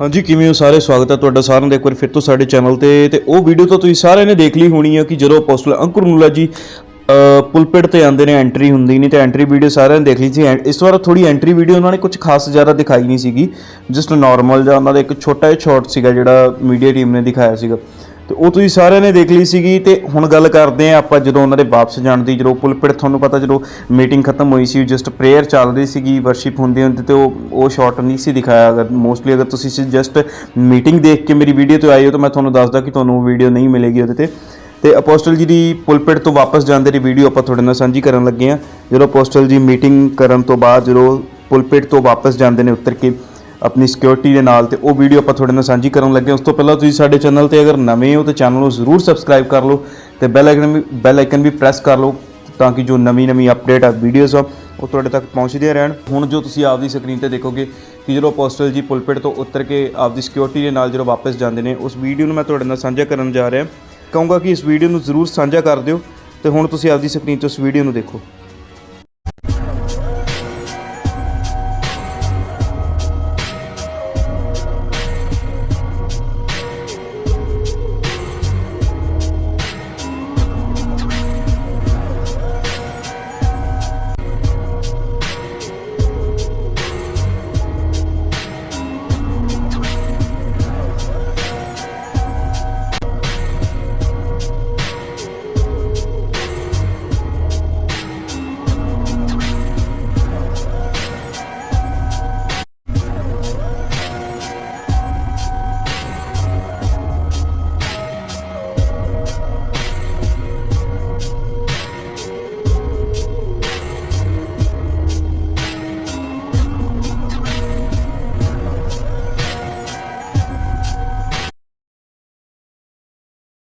ਹਾਂਜੀ ਕਿਵੇਂ ਹੋ ਸਾਰੇ? ਸਵਾਗਤ ਹੈ ਤੁਹਾਡਾ ਸਾਰਿਆਂ ਦਾ। ਇੱਕ ਵਾਰ ਫਿਰ ਤੋਂ ਸਾਡੇ ਚੈਨਲ ਤੇ। ਤੇ ਉਹ ਵੀਡੀਓ ਤਾਂ ਤੁਸੀਂ ਸਾਰਿਆਂ ਨੇ ਦੇਖ ਲਈ ਹੋਣੀ ਹੈ ਕਿ ਜਦੋਂ ਅਪੋਸਟਲ ਅੰਕੁਰ ਨੂਲਾ ਜੀ ਅ, ਪੁਲਪਿਟ ਤੇ ਆਉਂਦੇ ਨੇ ਐਂਟਰੀ ਹੁੰਦੀ ਨਹੀਂ ਤੇ ਐਂਟਰੀ ਵੀਡੀਓ ਸਾਰਿਆਂ ਨੇ ਦੇਖ ਲਈ ਸੀ। ਐਂ- ਇਸ ਵਾਰ ਥੋੜੀ ਐਂਟਰੀ ਵੀਡੀਓ ਉਹਨਾਂ ਨੇ ਕੁਝ ਖਾਸ ਜ਼ਿਆਦਾ ਦਿਖਾਈ ਨਹੀਂ ਸੀਗੀ। ਜਸਟ ਨਾਰਮਲ ਜਿਹਾ ਉਹਨਾਂ ਦਾ ਇੱਕ ਛੋਟਾ ਜਿਹਾ ਸ਼ਾਟ ਸੀਗਾ ਜਿਹੜਾ ਮੀਡੀਆ ਟੀਮ ਨੇ ਦਿਖਾਇਆ ਸੀਗਾ। ਤੇ ਉਹ ਤੁਸੀਂ ਸਾਰਿਆਂ ਨੇ ਦੇਖ ਲਈ ਸੀਗੀ ਤੇ ਹੁਣ ਗੱਲ ਕਰਦੇ ਆ ਆਪਾਂ ਜਦੋਂ ਉਹਨਾਂ ਦੇ ਵਾਪਸ ਜਾਣ ਦੀ, ਜਦੋਂ ਪੁਲਪਿਟ ਤੁਹਾਨੂੰ ਪਤਾ ਜਦੋਂ ਮੀਟਿੰਗ ਖਤਮ ਹੋਈ ਸੀ ਜਸਟ ਪ੍ਰੇਅਰ ਚੱਲ ਰਹੀ ਸੀਗੀ ਵਰਸ਼ਿਪ ਹੁੰਦੀ ਹੁੰਦੀ ਤੇ ਉਹ ਉਹ ਸ਼ਾਟ ਨਹੀਂ ਸੀ ਦਿਖਾਇਆ। ਅਗਰ ਮੋਸਟਲੀ ਅਗਰ ਤੁਸੀਂ ਜਸਟ ਮੀਟਿੰਗ ਦੇਖ ਕੇ ਮੇਰੀ ਵੀਡੀਓ ਤੇ ਆਏ ਹੋ ਤਾਂ ਮੈਂ ਤੁਹਾਨੂੰ ਦੱਸਦਾ ਕਿ ਤੁਹਾਨੂੰ ਵੀਡੀਓ ਨਹੀਂ ਮਿਲੇਗੀ ਉਹਦੇ ਤੇ। ਤੇ ਅਪੋਸਟਲ ਜੀ ਦੀ ਪੁਲਪਿਟ ਤੋਂ ਵਾਪਸ ਜਾਂਦੇ ਦੀ ਵੀਡੀਓ ਆਪਾਂ ਤੁਹਾਡੇ ਨਾਲ ਸਾਂਝੀ ਕਰਨ ਲੱਗੇ ਆ ਜਦੋਂ ਅਪੋਸਟਲ ਜੀ ਮੀਟਿੰਗ ਕਰਨ ਤੋਂ ਬਾਅਦ ਜਦੋਂ ਪੁਲਪਿਟ ਤੋਂ ਵਾਪਸ ਜਾਂਦੇ ਨੇ ਉੱਤਰ ਕੇ ਆਪਣੀ ਸਿਕਿਉਰਿਟੀ ਦੇ ਨਾਲ ਤੇ ਉਹ ਵੀਡੀਓ ਆਪਾਂ ਤੁਹਾਡੇ ਨਾਲ ਸਾਂਝੀ ਕਰਨ ਲੱਗੇ ਹਾਂ। ਉਸ ਤੋਂ ਪਹਿਲਾਂ ਤੁਸੀਂ ਸਾਡੇ ਚੈਨਲ ਤੇ ਅਗਰ ਨਵੇਂ ਹੋ ਤਾਂ ਚੈਨਲ ਨੂੰ ਜ਼ਰੂਰ ਸਬਸਕ੍ਰਾਈਬ ਕਰ ਲਓ ਤੇ ਬੈਲ ਆਈਕਨ ਵੀ ਬੈਲ ਆਈਕਨ ਵੀ ਪ੍ਰੈਸ ਕਰ ਲਓ ਤਾਂ ਕਿ ਜੋ ਨਵੀਂ ਨਵੀਂ ਅਪਡੇਟ ਆ ਵੀਡੀਓਜ਼ ਆ, ਉਹ ਤੁਹਾਡੇ ਤੱਕ ਪਹੁੰਚਦੀਆਂ ਰਹਿਣ। ਹੁਣ ਜੋ ਤੁਸੀਂ ਆਪਦੀ ਸਕਰੀਨ ਤੇ ਦੇਖੋਗੇ ਕਿ ਜਦੋਂ ਪੋਸਟਲ ਜੀ ਪੁਲਪਿਟ ਤੋਂ ਉੱਤਰ ਕੇ ਆਪਦੀ ਸਿਕਿਉਰਿਟੀ ਦੇ ਨਾਲ ਜਦੋਂ ਵਾਪਸ ਜਾਂਦੇ ਨੇ, ਉਸ ਵੀਡੀਓ ਨੂੰ ਮੈਂ ਤੁਹਾਡੇ ਨਾਲ ਸਾਂਝਾ ਕਰਨ ਜਾ ਰਿਹਾ। ਕਹੂੰਗਾ ਕਿ ਇਸ ਵੀਡੀਓ ਨੂੰ ਜ਼ਰੂਰ ਸਾਂਝਾ ਕਰ ਦਿਓ ਤੇ ਹੁਣ ਤੁਸੀਂ ਆਪਦੀ ਸਕਰੀਨ ਤੋਂ ਉਸ ਵੀਡੀਓ ਨੂੰ ਦੇਖੋ।